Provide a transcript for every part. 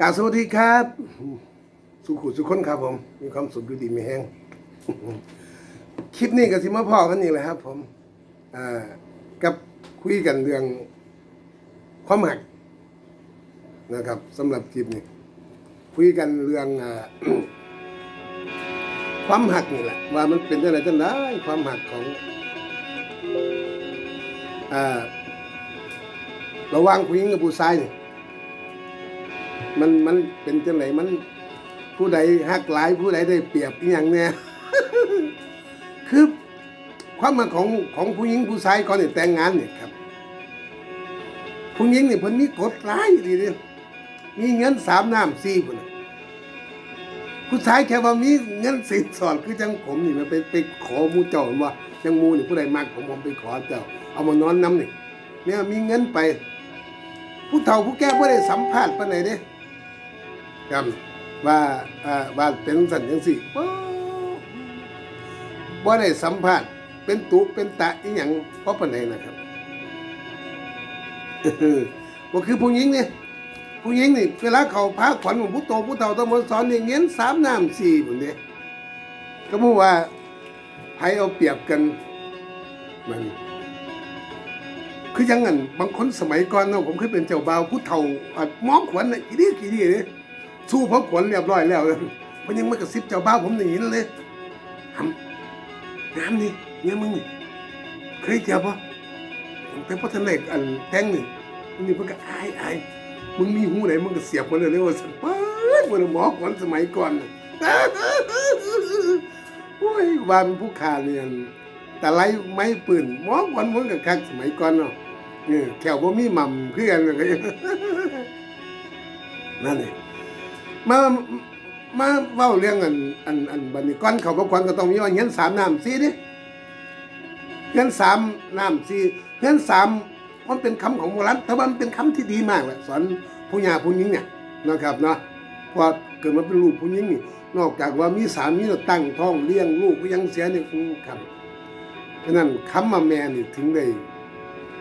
กาสวัสดีครับ สุขุสุขคนครับผม มีความสุขอยู่ดีมีแห้งคลิปนี้กับสิมาพ่อกันนี่แหละครับ ผมอ่ากับคุยกันเรื่องความหักนะครับสำหรับคลิปนี้คุยกันเรื่องอ่าความหักนี่แหละ ว่ามันเป็นจังไดจังไดความหักของอ่าระหว่างผู้หญิงกับผู้ชายนี่ มันมันเป็นจังไหนมันผู้ใดหักหลายผู้ใดได้เปรียบอหย่างเนี่ยคือความหมายของของผู้หญิงผู้ชายก่อนเนี่ยแต่งงานเนี่ยครับ ผู้หญิงเนี่ยเพิ่นมีกฎหลายดีเด้มีเงินสามน้ำสี่พุ่นผู้ชายแค่ว่ามีเงินสินสอดคือจังผมนี่มันไปไปขอมูเจ้าว่าจังมูนี่ผู้ใดมากผมผมไปขอเจ้า เอามานอนน้ำนี่เนี่ยมีเงินไป ผู้เฒ่าผู้แก่บ่ได้สัมภาษณ์ปานไหนเด้ครับว่าอ่าว่าเป็นสันจังสี่บ่บ่ได้สัมภาษณ์เป็นตุเป็นตะอีหยังเพราะปานใดนะครับบ่คือผู้หญิงนี่ผู้หญิงนี่เวลาเขาพาขวัญของผู้โตผู้เฒ่าต้องมาสอนนี่เงี้ยสามน้ำสี่พุ่นเด้ก็บอกว่าไผเอาเปรียบกันมัน คือยังงั้นบางคนสมัยก่อนเนาะผมเคยเป็นเจ้าบ่าวผู้เฒ่าอะหมอขวัญน่ะกี่ดีกี่ดีเลยสู้พอขวัญเรียบร้อยแล้วมันยังมากระซิบเจ้าบ่าวผมได้ยินเลยทำงามนี่เนี่ยมึงนี่เคยเจอปะแต่พอทนเล็กอันแท่งหนี่มันนี่เพิ่นก็อายอายมึงมีหูไหนมึงก็เสียบมันเลยเลยว่าสันป้าดมันหมอขวัญสมัยก่อนโอ้ยว่านผู้ขาเรียนแต่ไรไม้ปืนหมอขวัญเหมึงกับคักสมัยก่อนเนาะ นี่แถวบ่มีหม่ำเพื่อนเลยนั่นเองมามาเว้าเรื่องอันอันอันบัดนี้ก่อนเขาบ่ควรก็ต้องมีว่าเงินสามน้ำสี่ดิเงินสามน้ำสี่เงินสามมันเป็นคำของโบราณแต่ว่ามันเป็นคำที่ดีมากแหละสอนผู้หญิงผู้หญิงเนี่ยนะครับเนาะเพราะเกิดมาเป็นลูกผู้หญิงนี่นอกจากว่ามีสามีตั้งท้องเลี้ยงลูกก็ยังเสียนี่คือครับฉะนั้นคำว่าแม่นี่ถึงได้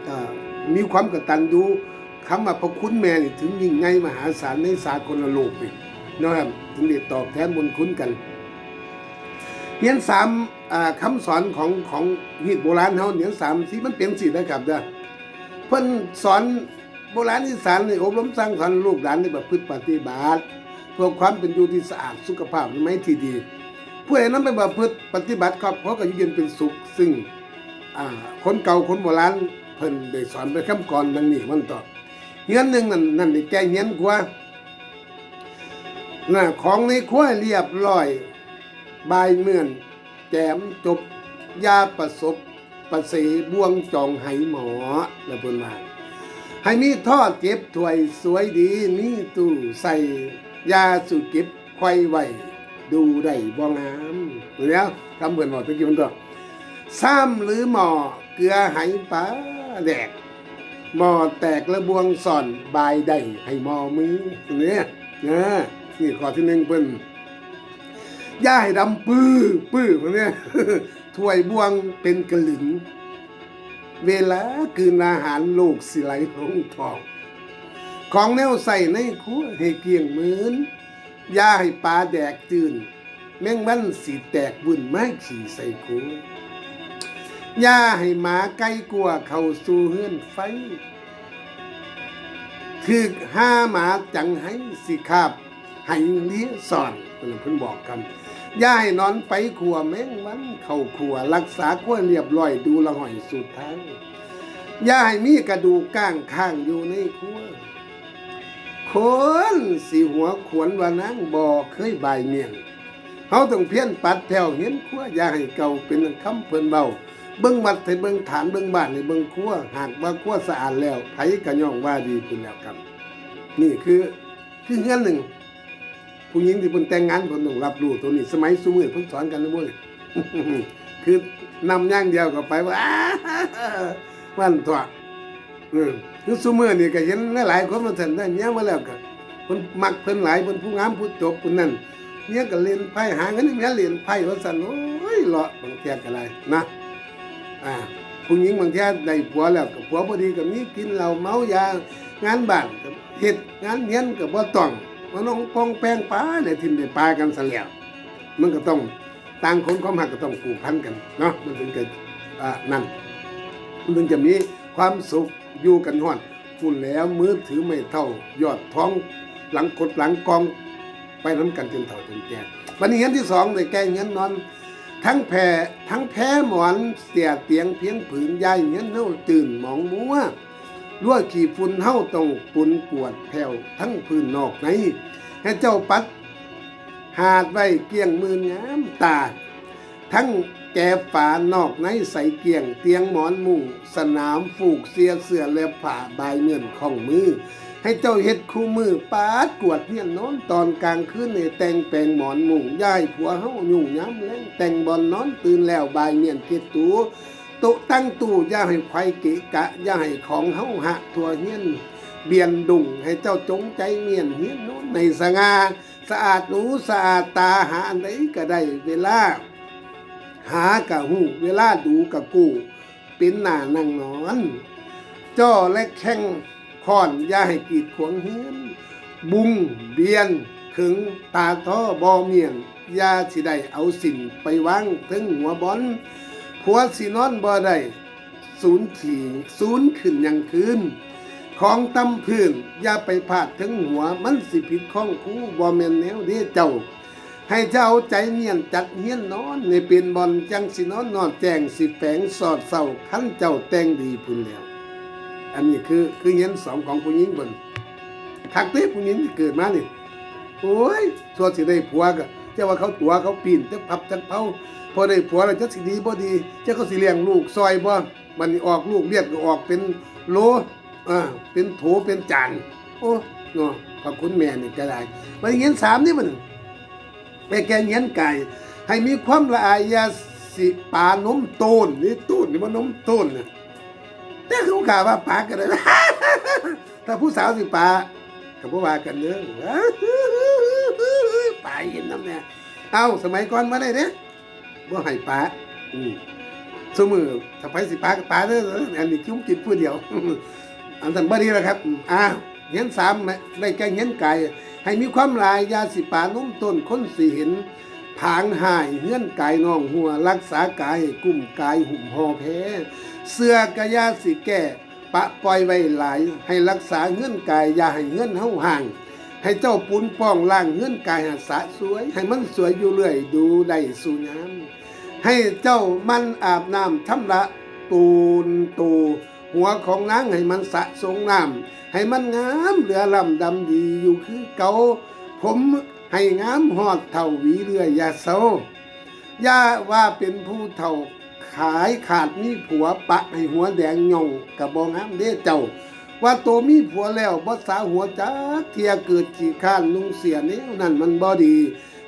อ่า มีความกตัญญูคำว่าพระคุณแม่นี่ถึงยิ่งใหญ่มหาศาลในสากลโลกนี่นะครับถึงได้ตอบแทนบุญคุณกันเฮียนสามอ่าคำสอนของของฮีตโบราณเฮาเฮียนสามสิมันเป็นสินะครับเด้อเพิ่นสอนโบราณอีสานนี่อบรมสร้างสอนลูกหลานในประพฤติปฏิบัติเพื่อความเป็นอยู่ที่สะอาดสุขภาพไม่ที่ดี ผู้ใดนั้นไปประพฤติปฏิบัติครอบครัวก็อยู่เย็นเป็นสุข ซึ่งคนเก่าคนโบราณ เพิ่นได้สอนไปคำก่อนดังนี้มันต่อเฮียนหนึ่งนั่นนั่นได้แก่เฮียนกว่าน่ะของในครัวเรียบร้อยบายเมื่อนแจมจบยาประสบประเสบ่วงจองไหหมอแล้วเพิ่นว่าให้มีท่อเก็บถ้วยสวยดีมีตู้ใส่ยาสูเก็บไว้ไว้ดูได้บ่งามแล้วคำเพิ่นบอกตะกี้มันต่อซ้ำหรือหมอเกลือไหปลา แดกหมอแตกระบวงส่อนบายได้ให้มอมือเนี่ยนะนี่ข้อที่หนึ่งเพิ่นย่าให้ดำปื้อปื้อพวกเนี้ยถ้วยบวงเป็นกระหลึงเวลาคืนอาหารลูกสิไหลลงทอง ของแนวใส่ในครัวให้เกี่ยงเหมือนย่าให้ปลาแดกจืนแมงมันสีแตกวุ่นไม้ขี่ใส่ครัว ย่าให้หมาใกล้กลัวเข้าสู่เฮือนไฟ คือห้าหมาจังให้สิคาบให้เลี้ยสอนเพิ่นบอกกันย่าให้นอนไปขัวแมงวันเข้าขัวรักษาขั้วเรียบร้อยดูละหอยสุดท้ายย่าให้มีกระดูกก้างข้างอยู่ในขัวคนสิหัวขวนว่านางบ่เคยบายเมียนเขาต้องเพี้ยนปัดแผ่วเห็นขั้วย่าให้เก่าเป็นคำเพิ่นเบา เบิ่งวัดให้เบิ่งฐานเบิ่งบ้านให้เบิ่งครัวหากว่าครัวสะอาดแล้วไผก็ย่องว่าดีขึ้นแล้วครับ นี่คือคือเงื่อนหนึ่ง ผู้หญิงที่เพิ่นแต่งงานเพิ่นต้องรับรู้ตัวนี้สมัยซุมื้อเพิ่นสอนกันนะมื้อคือนำย่างเดียวก็ไปว่าวันตัวเออคือซุมื้อนี่ก็เห็นหลายๆคนมันสั่นได้เมียมาแล้วก็เพิ่นมักเพิ่นหลายเพิ่นผู้งามผู้จบเพิ่นนั่นเนี่ยก็เล่นไพ่หาเงินเนี่ยเล่นไพ่ว่าสั่นโอ้ยเลาะบางเทียก็อะไรนะ อ่าผู้หญิงบางทีได้ผัวแล้วกับผัวพอดีก็มีกินเหล้าเมายางานบ้านกับเฮ็ดงานเฮียนก็บ่ต้องมันลงปองแป้งปลาเลยทิมได้ปลากันซะแล้วมันก็ต้องต่างคนความหักก็ต้องผูกพันกันเนาะมันถึงเกิดอ่านั่นมันถึงจะมีความสุขอยู่กันฮอดฝุ่นแล้วมือถือไม่เท่ายอดท้องหลังกดหลังกองไปน้ำกันจนเท่าจนแก่วันนี้เงินที่สองเลยแก้เงินนอน ทั้งแผ่ทั้งแพ้หมอนเสียเตียงเพียงผืนยายเงี้ยเน่าตื่นหมองมัวรั่วขี่ฝุ่นเฮาต้องปุ่นปวดแผ่วทั้งพื้นนอกในให้เจ้าปัดหาดไว้เกี้ยงมืองามตา ทั้งแก่ฝานอกในใส่เกียงเตียงหมอนมุงสนามฝูกเสียเสือและผ่าใบาเงินของมือ ให้เจ้าเฮ็ดคู่มือปาดกวดเฮียนนอนตอนกลางคืนในแต่งแปลงหมอนมุงย้ายผัวเฮายุ่งย้ำแล้งแต่งบอนนอนตื่นแล้วบายเมียนเกตูโตะตั้งตู้ย่าให้ไฟเกะกะย่าให้ของเฮาหักทั่วเฮียนเบียนดุงให้เจ้าจงใจเมียนเฮียนน้นในสง่าสะอาดหูสะอาดตาหาอันใดก็ได้เวลา หากะหูเวลาดูกะกูเป็นหน้านั่งนอน จ้อและแข้ง ค้อนย่าให้กีดขวางเฮียนบุงเบียนขึงตาท่อบอเมียนอย่าสิได้เอาสิ่งไปวางถึงหัวบอนผัวสินอนบ่ได้ศูนย์ขี่ศูนย์ขึ้นยังคืน ของตำพื้นอย่าไปพาดถึงหัวมันสิผิดข้องคู่บ่แม่นแนวเด้เจ้า ให้เจ้าใจเนียนจัดเฮียนนอนในเป็นบอลจังสินอนนอนแจงสิแฝงสอดเศร้าขั้นเจ้าแต่งดีพุ่นแล้ว อันนี้คือคือเฮียนสองของผู้หญิงบนคักเต้ผู้หญิงที่เกิดมานี่โอ้ยส่วนสิได้ผัวก็เจ้าว่าเขาตัวเขาปีนจะพับจักเผาพอได้ผัวแล้วจะสิดีบ่ดีเจ้าเขาสิเลี้ยงลูกซอยบ่มันออกลูกเลียดก็ออกเป็นโลอ่าเป็นโถเป็นจานโอ้เนาะขอบคุณแม่นี่ก็ได้มันเฮียนสามนี่มันไปแกงเงี้ยนไก่ ให้มีความละอายยาสิปานมโตนนี่ตูนนี่มันนมโตนเนี่ย แต่เขากล่าวว่าปากันเลยถ้าผู้สาวสิปากับผู้ว่ากันเด้อปาเย็นน้ำเนี่ยเอาสมัยก่อนมาได้เด้บ่ให้ปาอืมสมือถ้าไปสิปาก็ปาเด้ออันนี้คิ้มกินผู้เดียว อันนั้นบ่ดีแล้วครับอ้าวเงี้ยนสามได้แกงเงี้ยนไก่ให้มีความหลายยาสิปานุ่มต้นคนสิเห็น ผางหายเงื่อนกายนองหัวรักษากายกุ้มกายหุ่มห่อแพ้เสื้อกะยาสิแก่ปะปล่อยไว้หลายให้รักษาเงื่อนกายอย่าให้เงื่อนเฮาห่าง ให้เจ้าปุ้นป้องล่างเงื่อนกายหาสะสวย ให้มันสวยอยู่เรื่อยดูได้สู่ยามให้เจ้ามันอาบน้ำชำระตูนตูหัวของนางให้มันสะสงน้ำให้มันงามเหลือลำดำดีอยู่คือเก่าผม ให้งามหอดเท่าวีเรือยาเศร้าย่าว่าเป็นผู้เท่าขายขาดมีผัวปะให้หัวแดงหยองกับบองามเด้เจ้า ว่าโตมีผัวแล้วบ่สาหัวจักเทียเกิดขี้ข้านนุ่งเสียแนวนั่นมันบ่ดี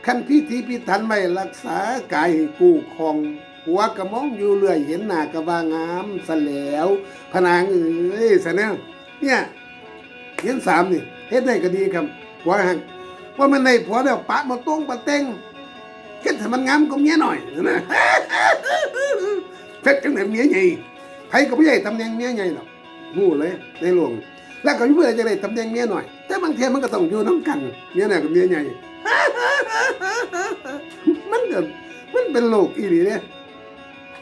ขั้นพิธีพิถันไม่รักษากายให้กู้คองหัวกระมองอยู่เรื่อยเห็นหน้ากระว่างามสะแล้วพนางเอ้ยสะแนวเนี่ยเห็นสามนี่เฮ็ดได้ก็ดีครับผัวหัก ว่ามันในผัวแล้วปะมาตรงปะเต็งเฮ็ดให้มันงามก็เมียหน่อยนะเฮ็ดจังได๋เมียใหญ่ไผก็บ่ใหญ่ตำแหน่งเมียใหญ่หรอกฮู้เลยในหลวงแล้วก็มีผู้ใดจะได้ตำแหน่งเมียหน่อย แต่บางเทีมันก็ต้องอยู่นํกันเมียน้อยกับเมียใหญ่มันก็มันเป็นโลกอีหลีเด้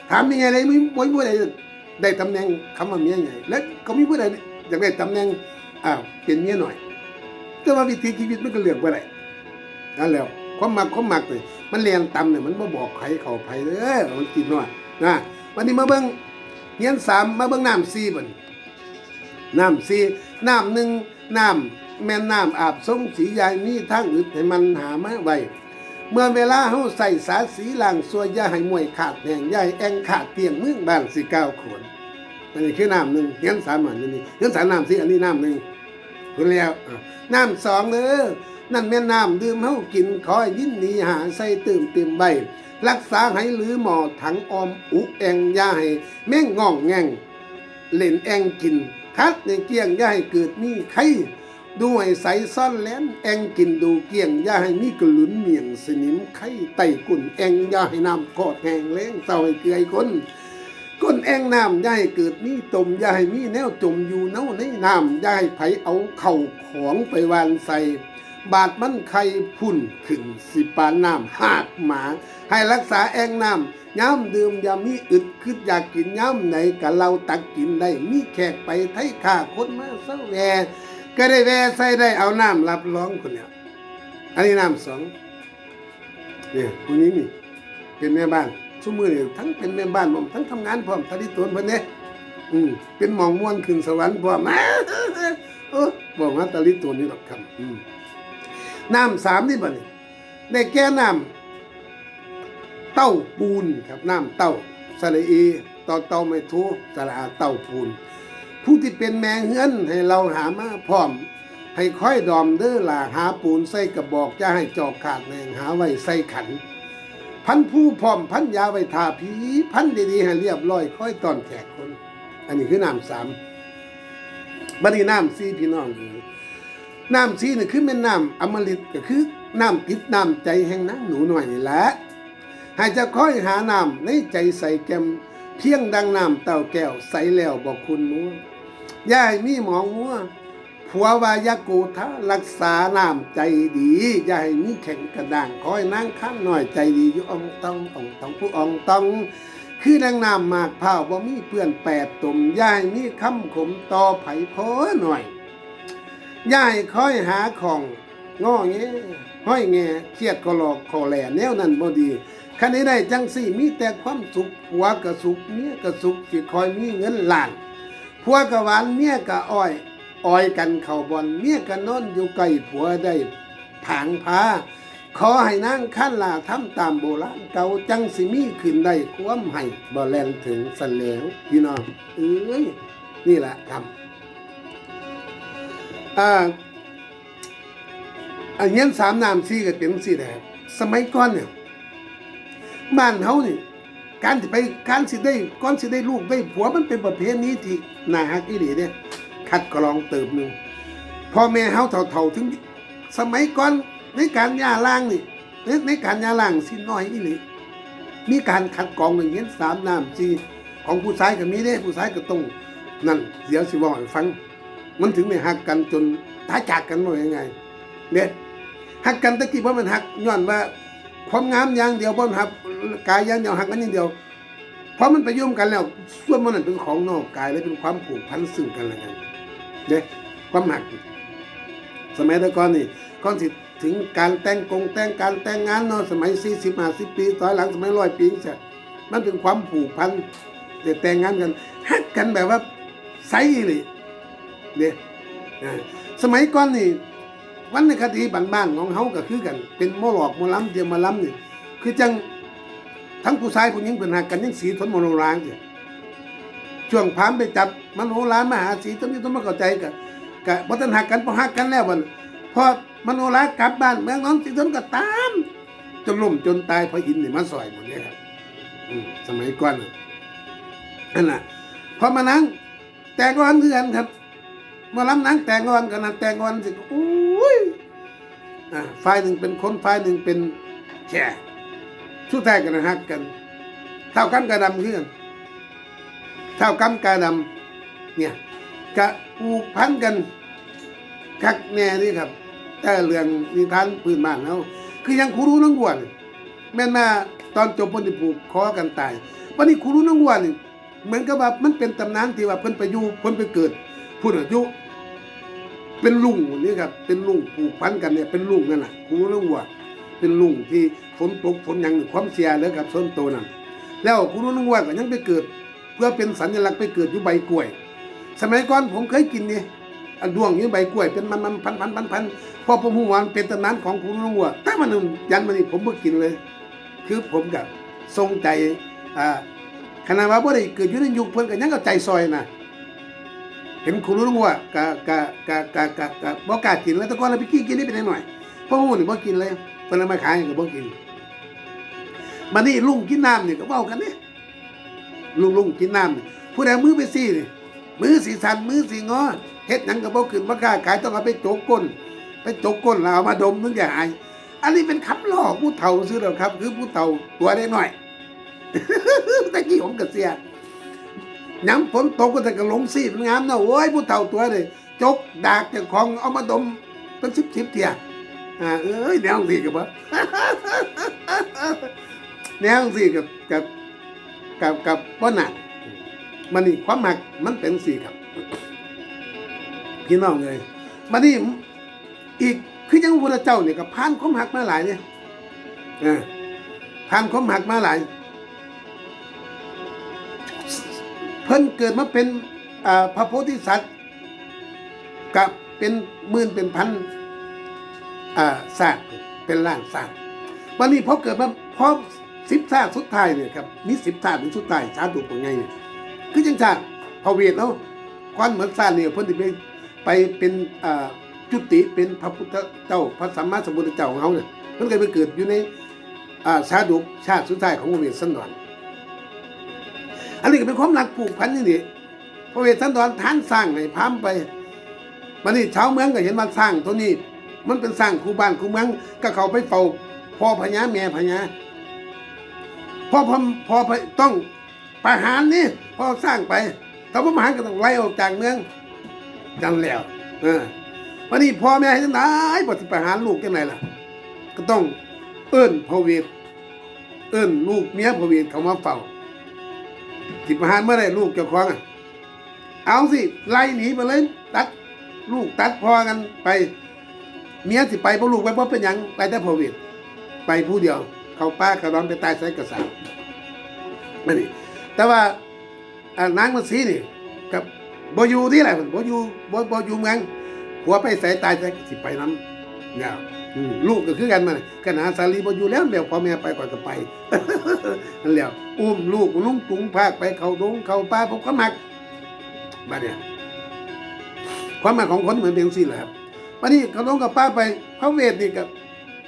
ถามยังไงเลยมีบ่มีผู้ใดได้ตำแหน่งคำว่าเมียใหญ่ แล้วก็มีผู้ใดอยากได้ตำแหน่งอ้าวเป็นเมียหน่อย แต่ว่าวิถีชีวิตมันก็เลือกได้นั่ นั่นแหล้วความมักความมักนี่มันเรียนตำเนี่ยมันบ่บอกใครเขาไผเด้อมันกินน้อยนะวันนี้มาเบิ่งเฮียนสามมาเบิ่งน้ำ4บัดน้ำสี่น้ำหนึ่งน้ำแม่น้ำอาบสงสียายมีทางอึดให้มันหามาไว้เมื่อเวลาเฮาใส่สาสีล่างสัวอย่าให้มวยขาดแห่งใหญ่แองขาดเตียงมืองบ้านสิก้าวขวนอันนี้คือน้ำหนึ่งเฮียนสามอันนี้เฮียนสามน้ำสี่อันนี้น้ำหนึ่งคุณแล้วน้ำสองเด้อ นั่นแม่น้ำดื่มเฮากินขอให้ยินดีหาใส่ตื่มเต็มใบ รักษาให้หรือหมอถังออมอุแองยาให้แม่งง่องแง่งเล่นแองกิน คัดในเกี้ยงยาให้เกิดมีไข้ด้วยใสซ่อนแลนแองกินดูเกี้ยงยาให้มีกระลุนเมียงสนิมไข้ไตกุ่นแองยาให้น้ำกอดแหงแล้งเศร้าให้เกลือยคนก้นแองน้ำยาให้เกิดมีตมยาให้มีแนวจมอยู่เน่าในน้ำยาให้ไผเอาเข่าของไปวานใส่ บาดมันไข่พุ่นขึ้นสิปานน้ำหาดหมา ให้รักษาแองน้ำย้ำดื่มยามีอึดคิดอยากกินย้ำไหนกะเราตักกินได้มีแขกไปไทยข้าคนมาเสาแวก็ได้แวใส่ได้เอาน้ำรับรองคนเนี้ยอันนี้น้ำสองเนี่ยคนนี้นี่เป็นแม่บ้านชั่วมือนี่ทั้งเป็นแม่บ้านผมทั้งทำงานพร้อมทาริตวเพิ่นเนี่ยอืมเป็นหมองม่วนขึ้นสวรรค์พร้อมเออบอกว่าตาลิตัวนนี่หรอกครับอืม น้ำสามนี่บ่เนี่ได้แก้น้ำเต้าปูนครับน้ำเต้าสระเอต่อเต้าไม่ทูสระอาเต้าปูน ผู้ที่เป็นแมงเฮือนให้เราหามาพร้อม ให้ค่อยดอมเด้อล่ะหาปูนใส่กระบอกจะให้จอกขาดแมงหาไว้ใส่ขัน พันผู้พร้อมพันยาไว้ทาผีพันดีๆให้เรียบร้อยค่อยตอนแขกคน อันนี้คือน้ำสามบัดนี้น้ำสี่พี่น้องเอ๋ย น้ำสี่นี่คือแม่น้ำอมฤตก็คือน้ำติดน้ำใจแห่งนางหนูหน่อยนี่แหละให้จะค่อยหาน้ำในใจใส่แกมเพียงดังน้ำเต่าแก้วใสแล้วบอกคุณมัวยาให้มีหมองมัวผัววายาโกทะรักษาน้ำใจดียาให้มีแข็งกระด้างคอยนั่งข้างหน่อยใจดีอยู่องตององตองผู้องตองคือดังน้ำหมากเผาบ่มีเปื้อนแปดตุ่มยาให้มีคำขมต่อไผโพหน่อย ย่าให้คอยหาของง้อแงห้อยแงเครียดก็หลอกคอแหล่แนวนั้นบ่ดีคันนี้ได้จังสี่มีแต่ความสุขผัวก็สุขเมียก็สุขสิคอยมีเงินล้านผัวก็หวานเมียก็อ้อยอ้อยกันเข้าบอนเมียก็นอนอยู่ใกลผัวได้ผางพาขอให้นางขั้นลาทำตามโบราณเก่าจังสิมีขึ้นได้ความให้บ่แลนถึงสันแล้วพี่น้องเอ้ยนี่แหละครับ อ่าอันนี้สามนามสี่ก็เป็นสี่แหละครับสมัยก่อนเนี่ยบ้านเฮานี่การสิไปการสิได้ก่อนสิได้ลูกได้ผัวมันเป็นประเพณีที่น่าฮักอีหลีเนี่ยคัดกรองเติบหนึ่งพ่อแม่เฮาเฒ่าๆถึงสมัยก่อนในการยาล้างนี่ในในการยาล้างสิน้อยอีหลีมีการคัดกรองอย่างเงี้ยสามน้ำสี่ของผู้ชายก็มีเด้ผู้ชายก็ต้องนั่นเดี๋ยวสิบอกให้ฟัง มันถึงได้หักกันจนตายจากกันหมดยังไงเนี่ยหักกันตะกี้ว่ามันหักย้อนว่า ความงามอย่างเดียวบ่หักกายอย่างเดียวหักกันอย่างเดียวเพราะมันไปยุ่มกันแล้ว ส่วนมันนั้นเป็นของนอกกายและเป็นความผูกพันซึ่งกันและกันเด้ความหัก สมัยต่ก่อนนี่ก่อนสิถึงการแต่งกงแต่งการแต่งงานเนาะสมัย40 50ปีต่อยหลังสมัยร้อยปีเสร็จมันเป็นความผูกพันแต่แต่งงานกันฮักกันแบบว่าใสเลย เด้อ่าสมัยก่อนนี่วันในคดีบ้านๆของเฮาก็คือกัน เป็นหมหลอกหมล้ำเดียวมาล้ำนี่คือจังทั้งผู้ชายผู้หญิงเป็นหักกันยังสีทนมโนรางอยู่ช่วงพามไปจับมโนรามหาสีทนนี้ต้องมาเข้าใจกันกะบ่ทันหักกันพอหักกันแล้วบัดพอมโนรากลับบ้านเมืองน้องสีทนก็ตามจนล่มจนตายเพราะอินนี่มาซอยหมดเลยครับสมัยก่อนน่ะนั่นน่ะพอมานั่งแต่ก่อนคือกันครับ มาล้ำนังแต่งงอนกันนะแต่งงอนสิอุ้ยอ่าฝ่ายหนึ่งเป็นคนฝ่ายหนึ่งเป็นแค่ชุดแท้กันนะฮักกัน เท่ากันกระดำคือนเท่ากันกระดำเนี่ยกะผูพันกันคักแน่นี่ครับ แต่เรื่องนิทานพื้นบ้านเขาคือยังครูรู้นังวัวนี่แม่นมาตอนจบพนิผูกคอกันตายวันนี้ครูรู้นังวัวนี่เหมือนกับว่ามันเป็นตำนานที่ว่าเพิ่นไปอยู่เพิ่นไปเกิดพูดอายุ เป็นลุงนี่ครับเป็นลุงผูกพันกันเนี่ยเป็นลุงนั่นแหละครูรื่องว่าเป็นลุงที่ฝนตกฝนยังความเสียเลยครับส้นโตนั่นแล้วครูเรื่องว่าก็ยังไปเกิด เพื่อเป็นสัญลักษณ์ไปเกิดอยู่ใบกล้วย สมัยก่อนผมเคยกินนี่อันดวงอยู่ใบกล้วยเป็นมันมันพันพันพันพันพอผมหูวานเป็นตำนานของครูเรื่องว่าแต่มันนึงยันมันนี่ผมบ่กินเลย คือผมกับทรงใจอ่าขณะว่าบ่ได้เกิดอยู่ในยุคเพิ่อนก็ยังเอาใจซอยนะ เห็นคุณรู้ว่ากะกะกะกะกะกะบ่กล้ากินแล้วตะก่อนเราไปกี้กินนี่เป็นหน่อยพราะหูนี่บ่กินเลยเพิ่นเอามาขายก็บ่กินมานี่ลุงกินน้ำนี่ก็เว้ากันเนี่ยลุงลุงกินน้ำนี่ผู้ใดมือไปซี่นี่มือสีสันมือสีงอเฮ็ดหยังก็บ่ขึ้นบ่กล้าขายต้องเอาไปโจกก้นไปโจกก้นแล้วเอามาดมถึงจะหายอันนี้เป็นคำหลอกผู้เฒ่าซื้อแล้วครับ คือผู้เฒ่าตัวได้หน่อยตะกี้ผมก็เสีย ย้ำฝนตกก็แต่กระหลงซีดงามนะโอ้ยผู้เฒ่าตัวเลยจกดากจ้าของเอามาดมเป็นสิบสิบเทียอ่าเอ้ยแนวสิกับบ่แนวสิกับกับกับกับบ่หนักมันนี่ความหักมันเป็นสีครับพี่น้องเลยมันนี่อีกคือยังพระพุทธเจ้าเนี่ยกับผ่านความหักมาหลายเนี่ยอ่าผ่านความหักมาหลาย เพิ่นเกิดมาเป็นพระโพธิสัตว์กับเป็นหมื่นเป็นพันศาสตร์เป็นล้านศาสตร์วันนี้พอเกิดมาพอสิบชาติสุดท้ายเนี่ยครับมีสิบชาติเป็นสุดท้ายชาติดูเป็นไงเนี่ยคือจังชาติพระเวทแล้วก้อนเหมือนชาสติเนี่ยเพิ่นจะไปไปเป็นจุติเป็นพระพุทธเจ้าพระสัมมาสัมพุทธเจ้าของเขาเนี่ยเพิ่นเคยไปเกิดอยู่ในชาดุชาติสุดท้ายของพระเวสสันดร อันนี้ก็เป็นความรักผูกพันนี่นี่พระเวสสันดรท่านสร้างให้พามไปมันนี่ชาวเมืองก็เห็นว่าสร้างตัวนี้ มันเป็นสร้างคูบ้านคูเมืองก็เขาไปเฝ้าพ่อพญาแม่พญาพ่อพอพอต้องประหารนี่พอสร้างไปแต่พระมหารก็ต้องไล่ออกจากเมืองจังแล้วเออวันนี้พ่อแม่ให้ทั้งหลายปฏิประหารลูกยังไงล่ะ ก็ต้องเอิ้นพระเวทเอิ้นลูกเมียพระเวทเขามาเฝ้า สิประหารเมื่อไรลูกเจ้าของอะเอาสิไล่หนีไปเลยตัดลูกตัดพอกันไป เมียสิไปพราะลูกไปเพราะเป็นยังไปแต่พอเวทไปผู้เดียว เขาป้ากระดอนไปตายใส่กระสังนั่นี่แต่ว่าอานางมาสีนี่กับบอยู่ที่ไหนบอยู่บบ่อยู่เมืองหัวไปใส่ตายใส่สิไปน้ำเนี่ ยอืมลูกก็คือกันมากันหาสาลีบอยู่แล้วเดี๋ยวพ่อแม่ไปก่อนก็ไปนั่นแหล้วอุ้มลูกลุงตุงพากไปเขาดงเขาป่าผมก็มักมาเนี่ยความหมายของคนเหมือนเพียงสี่แหละครับวันนี้เขาดงกับป้าไปพระเวทนี่กับ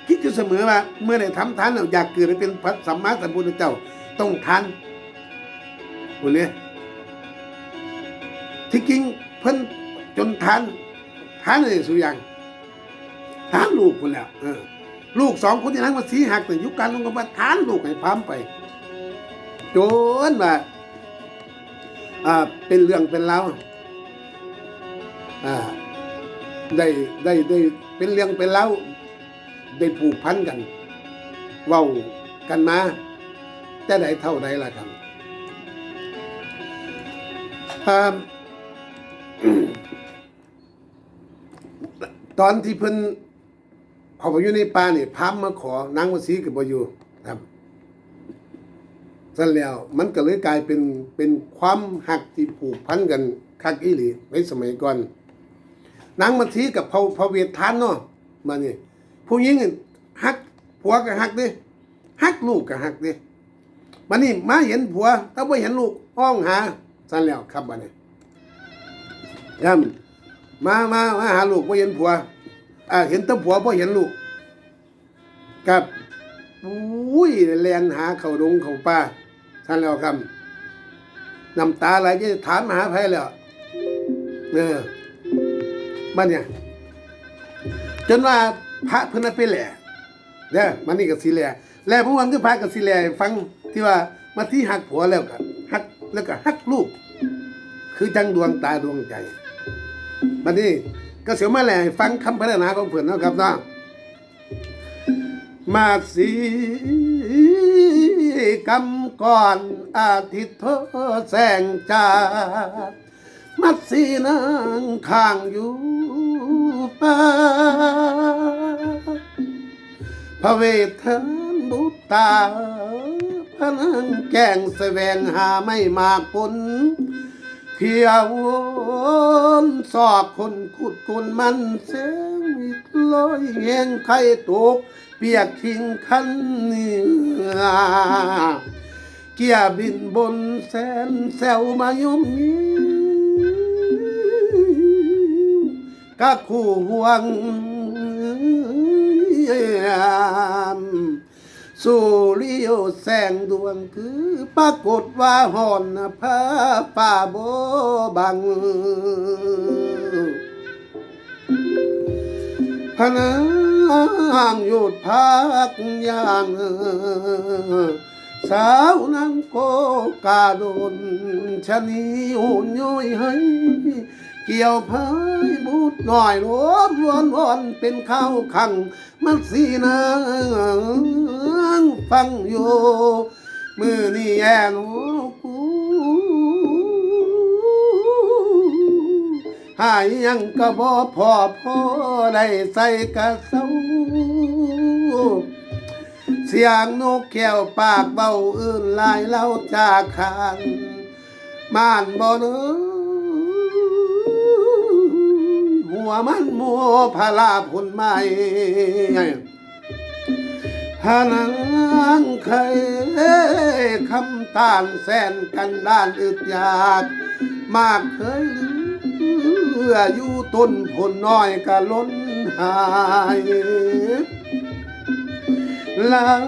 คิดอยู่เสมอว่าเมื่อได้ทำทานแล้วอยากเกิดเป็นพระสัมมาสัมพุทธเจ้าต้องทานคุณเนี่ยที่จริงเพิ่นจนทานทานเลยสุอย่าง ทานลูกคนแล้วเออ ลูกสองคนที่นั่งมาสีหักแต่ยุคการลงกบมาทานลูกให้พามไปจนว่าอ่าเป็นเรื่องเป็นราวอ่าได้ได้ได้เป็นเรื่องเป็นราวได้ผูกพันกันเว้ากันมาแต่ใดเท่าใดล่ะครับตอนที่เพิ่น เขาไปอยู่ในป่านี่พามมาขอนางวสีกับบอยู่ครับสั่นแล้วมันก็เลยกลายเป็นเป็นความหักที่ผูกพันกันคักอีหลีในสมัยก่อนนางมาทีกับพระพระเวททานเนาะมานี่ผู้หญิงหักผัวก็หักดิหักลูกก็หักดิมานี่มาเห็นผัวถ้าไม่เห็นลูกห้องหาสั่นแล้วครับบัดนี้ย่ำมามามาหาลูกไม่เห็นผัว อ่าเห็นแตะผัวพอเห็นลูกกับอุ้ยแลนหาเขาดงเขาป่าท่านแล้วคำน้ำตาไหลจะถามหาไผแล้วเออมันเนี่ยจนว่าพระเพิ่นไปแหล่เนี่ยมันนี่กับสีแหล่แหล่พวกมันก็พระกับสีแหล่ฟังที่ว่ามาที่หักผัวแล้วกันหักแล้วก็หักลูก คือจังดวงตาดวงใจบัดนี้ ก็เสียวมาแหล่ฟังคำพัฒนาของเพื่อนนะครับเนาะมาสีกำก่อนอาทิตย์โทแสงจ้ามัดสีนางข้างอยู่ป่าพระเวทเทินบุตตาพระนังแกงแสวงหาไม่มากผล เพียววนสอบคนขุดกุนมันเสียงอีกลอยแหงไข่ตก เปียกทิ้งคันเนื้อเกียบินบนแสนแซวมายุมยิ้กะคู่ห่วง สุริโยแสงดวงคือปรากฏว่าหอนพระป่าโบบังพระนางหยุดพักยางสาวนังโกกาดนชนีหุ่นย้อยให้ เกี่ยวเพยบูดหน่อยล้มวนวนเป็นข้าวขัง มันสีนางฟังอยู่มือนี่แย่ลูกูหายยังกระบ่พอพอได้ใส่กระเซาเสียงนกแก้วปากเบาอื่นลายเล่าจากคานม่านบ่เนอ หัวมันมัวพาลาผลไม้หานังเคยคำตานแสนกันด้านอึดอยากมากเคยเลืออยู่ต้นผลน้อยกะล้นหายหลัง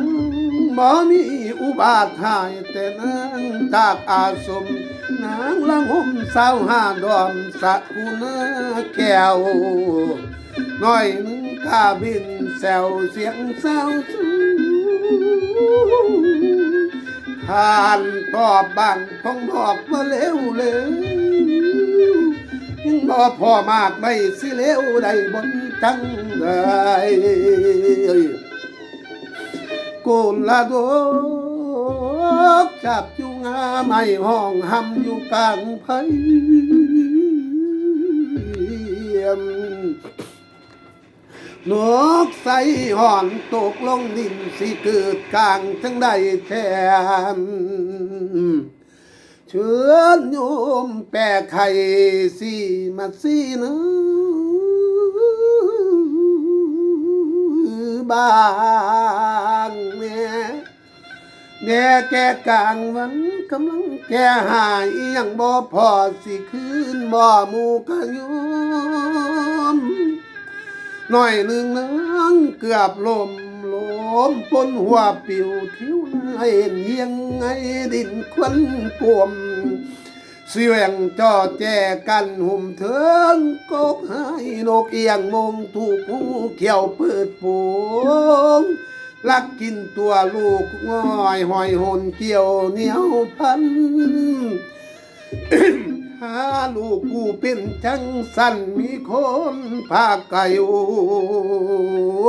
บ่มีอุบาทายแต่นางจากอาสม นางละงมสาวหาดอมสะกุนาแก้วน้อยนึงกาบินแซวเสียงเศร้าสูผ่านตอบบังคงบอกว่าเร็วเร็วยังบ่พอมากไม่สิเร็วได้บนจังเลยกุลาด กจับอยู่งาไม่ห้องหำอยู่กลางไพมนกใส่ห่อนตกลงดินสิเกิดกลางทั้งใดแทนเชิญโยมแปะไข่สีมาสีนะบานแม่ แด่แก่กลางวันกำลังแก่หายยังบ่พอสิคืนบ่หมูกะยอมหน่อยหนึ่งนังเกือบลมลมปนหัวปิวทิวเห็นเยียงไงดินควันกวมเสียงจอแจกันหุ่มเถิงกกให้นกเอียงมงถูกหูเขียวเปิดโปง ลักกินตัวลูกง่อยหอยหนเกี่ยวเหนียวพัน หาลูกกูเป็นจังสันมีคนพาไก่อ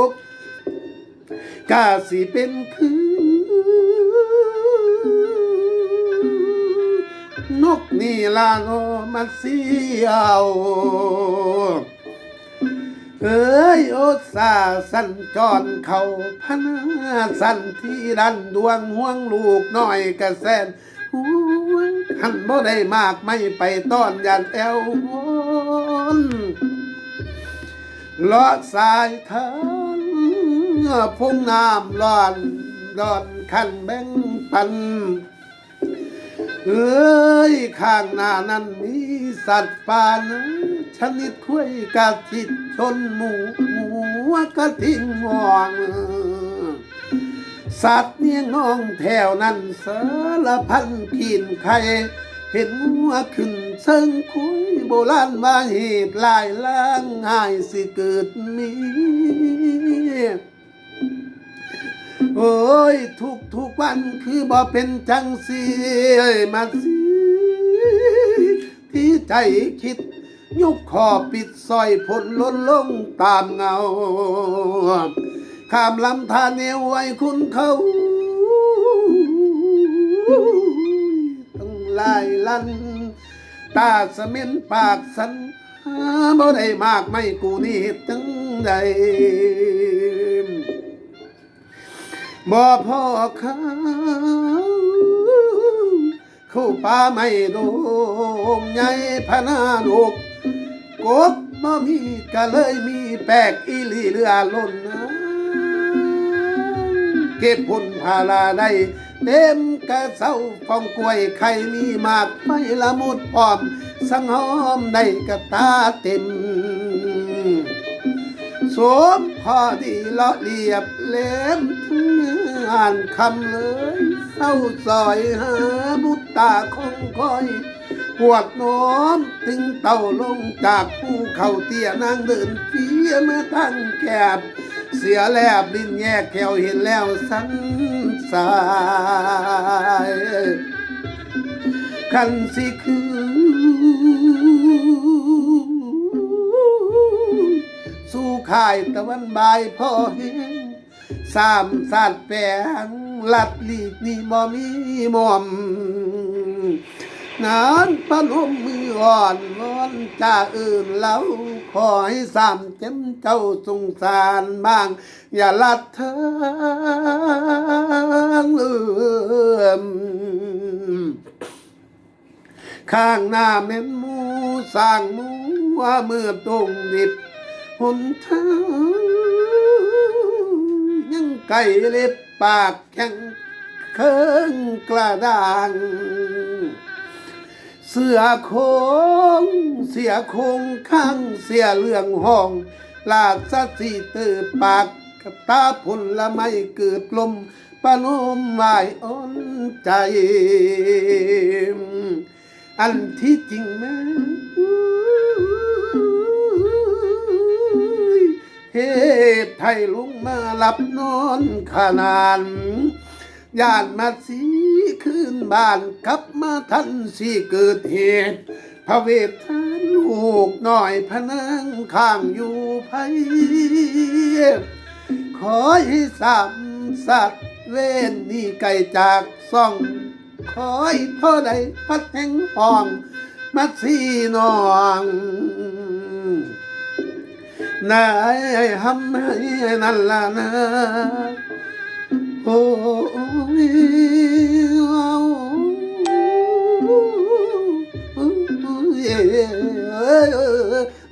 กกาสิเป็นคือนกนี่ลาโนมาเสียว เอ้ยโอตสาสันจรเขาพนาสันที่ดันดวงห่วงลูกน้อยกระแสนหวงหันบ่ได้มากไม่ไปต้อนยันแอววนลาะสายทางพุ่งน้ำร้อนร้อนขันแบ่งปัน เอ้ยข้างหน้านั้นมีสัตว์ป่านะชนิดคุยกะทิดชนหมูหมูกะทิงงอง สัตว์เนี่ยงองแถวนั้นสารพันขีนไข่เห็นหัวขึ้นเชิงคุยโบราณว่าเหตุลายล้างหายสิเกิดมี โอ้ยทุกทุกวันคือบ่เป็นจังสีมาสิที่ใจคิดยกคอปิดซอยผลล้นลงตามเงา ข้ามลำธารเนวไว้คุณเขาต้องไล่ลัน ตาสม็นปากสันบ่ได้มากไม่กูนี่เฮ็ดจังใด บ่พ่อเขาเข้าป่าไม่โดงใหญ่พนาลูกกบบ่มีก็เลยมีแปลกอีลีเรือล้นนะเก็บผลพาลาได้เต็มกระเซาฟองกล้วยไข่มีมากไม่ละมุดพร้อมสังหอมได้กระตาเต็ม สวมพอดีเลาะเรียบเล่มทั้งอ่านคำเลยเศร้าซอยหาบุตตาคงคอยปวดน้อมถึงเต่าลงจากภูเขาเตี้ยนางเดินเฟียมาทั้งแคบเสียแลบลิ้นแยกแขวเห็นแล้วสันสายคันสิคือ สู่ข่ายตะวันบายพ่อเฮงสามสาดแปงลัดลีกนี่บ่มีมอมนานพนมมืออ่อนวอนจ่าอื่นเล่าขอให้สามเต็มเจ้าสงสารบ้าง อย่าลัดเธอเลื่อมข้างหน้าเม็นหมูสร้างหมูว่าเมื่อตรงดิบ หนทางยังไก่เล็บปากแข็งเคิงกระด้างเสือโคงเสียโคงข้างเสียเรื่องห้อง ลาดสสีตือปากกับตาผลละไม่เกิดลมปะนมวายอ่อนใจ อันที่จริงแม่ เหตุไทยลุงมาหลับนอนขนานญาติมาสีขึ้นบ้านกลับมาทันสีเกิดเหตุพระเวททานลูกหน่อยพนังข้างอยู่ไพขอให้สามสัตว์เว้นนี่ไก่จากซ่อง ขอให้เท่าใดพัดแห่งห้อง มาสีน้อง นายทำให้นั่นละนะโอ้ย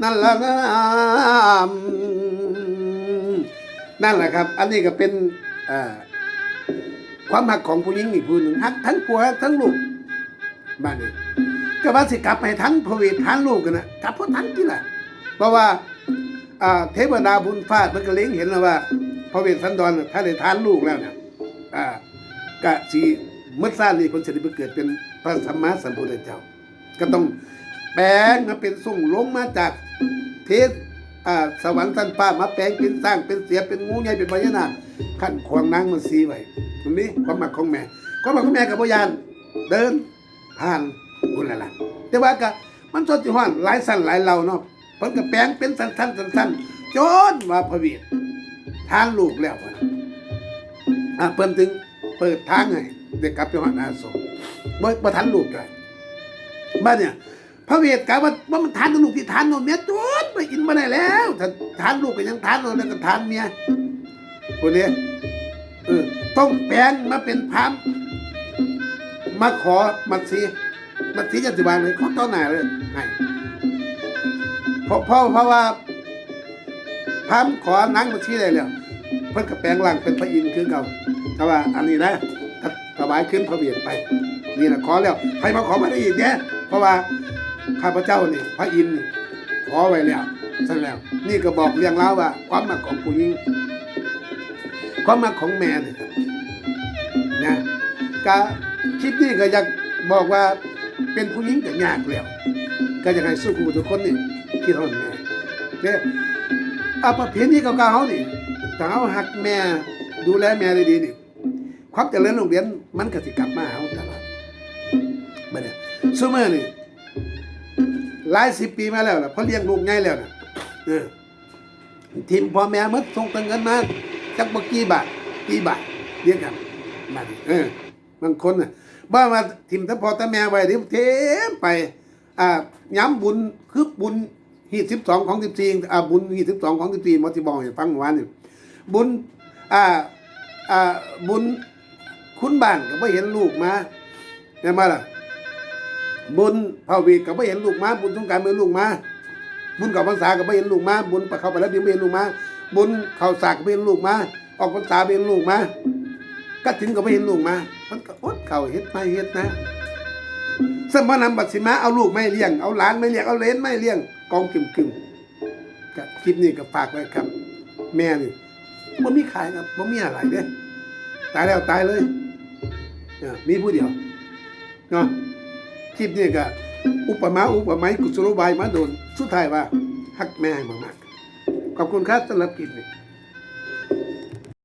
นั่นละนะนั่นแหละครับ อันนี้ก็เป็นความหักของผู้หญิงอีกผู้หนึ่งหักทั้งผัวทั้งลูกบ้านนี้ก็ว่าสิกลับไปทั้งพระเวททั้งลูกกันนะกลับเพราะทั้งที่แหละเพราะว่า เทวดาบุญฟาดมันก็เล็งเห็นแล้วว่า พระเวสสันดรน่ะถ้าได้ทานลูกแล้วเนี่ยกะสีเมื่อสร้างนี่คนจะได้ไปเกิดเป็นพระสัมมาสัมพุทธเจ้า ก็ต้องแปลงมาเป็นส่งลงมาจากเทศสวรรค์สันฟ้ามาแปลงเป็นสร้างเป็นเสียเป็นงูใหญ่เป็นพญานาคขั้นควงนางมันซีไว้ตรงนี้ความหมักของแม่ความหมักของแม่กับพยานเดินผ่านบุญละละแต่ว่าก็มันสดจิห้อนหลายสั้นหลายเหล่าเนาะ เพิ่นก็แปลงเป็นสั้นๆสั้นๆจนว่าพระเวททานลูกแล้วพุ่นน่ะอะเพิ่นถึงเปิดทางให้เด็กกลับไปหอดอาสมบ่บ่ทันลูกเลยบ้านเนี่ยพระเวทกล่าวว่าว่ามันทานลูกที่ทานนมเมียจนไปอินมาได้แล้วถ้าทานลูกก็ยังทานนมแล้วก็ทานเมียคนนี้เออต้องแปลงมาเป็นพรามมาขอมัดสีมัดสีจะสิบานเลยขอต้อนหน้าเลยให้ เพราะเพราะเพราะว่าพามขอนังมัดสีได้แล้วเพิ่นก็แปลงร่างเป็นพระอินทร์คือเก่าแต่ว่าอันนี้นะถวายขึ้นพระเวทไปนี่นะขอแล้วใครมาขอมาได้อีกเนี่ยเพราะว่าข้าพเจ้านี่พระอินทร์นี่ขอไว้แล้วสั่นแล้ว นี่ก็บอกเรื่องเล่าวว่า ความมักของผู้หญิงความมักของแม่นี่ครับนะก็คลิปนี้ก็อยากบอกว่าเป็นผู้หญิงก็ยากแล้ว ก็อยากให้สู้ครูทุกคนนี่ ที่ทนแม่เนี่ยอาประเพณีเก่าๆเขานี่ถ้าเขาหักแม่ดูแลแม่ดีๆนี่ความเจริญโรงเรียนมันก็สิกลับมาเขาตลอดบัดเนี่ยซูเมอร์นี่หลายสิบปีมาแล้วนะเพราะเลี้ยงลูกง่ายแล้วนะเออทีมพ่อแม่มัดส่งตังเงินมาจักบกี่บาทกี่บาทเลี้ยงกันบาทเออบางคนน่ะบ้ามาทีมทั้งพ่อทั้งแม่ไว้เดี๋ยวเทมไป อ่าย้ำบุญคือบุญ ฮีสิบสองของสิบสี่อ่าบุญฮีสิบสองของสิบสี่มอติบอกให้ฟังเมื่อวานนี่บุญอ่าอ่าบุญคุณบ้านก็ไม่เห็นลูกมาเห็นไหมล่ะบุญพระเวทก็ไม่เห็นลูกมาบุญสงการไม่เห็นลูกมาบุญกับพรรษาก็ไม่เห็นลูกมาบุญเข้าไปแล้วไม่เห็นลูกมาบุญเข้าสากก็ไม่เห็นลูกมาออกพรรษาไม่เห็นลูกมากฐินก็ไม่เห็นลูกมามันก็อดเข่าเฮ็ดไม่เฮ็ดนะสมานำบัตสิมาเอาลูกไม่เลี้ยงเอาหลานไม่เลี้ยงเอาเลนไม่เลี้ยง กองกึ่มกึ่มกับคลิปนี้ก็ฝากไว้ครับ แม่นี่มันมีขายครับมันมีอะไรเด้ตายแล้วตายเลยเนี่ยมีผู้เดียวเนาะคลิปนี้ก็อุปมาอุปไมยกุศโลบายมาโดนสุดท้ายว่าฮักแม่มากๆขอบคุณครับสำหรับคลิปนี้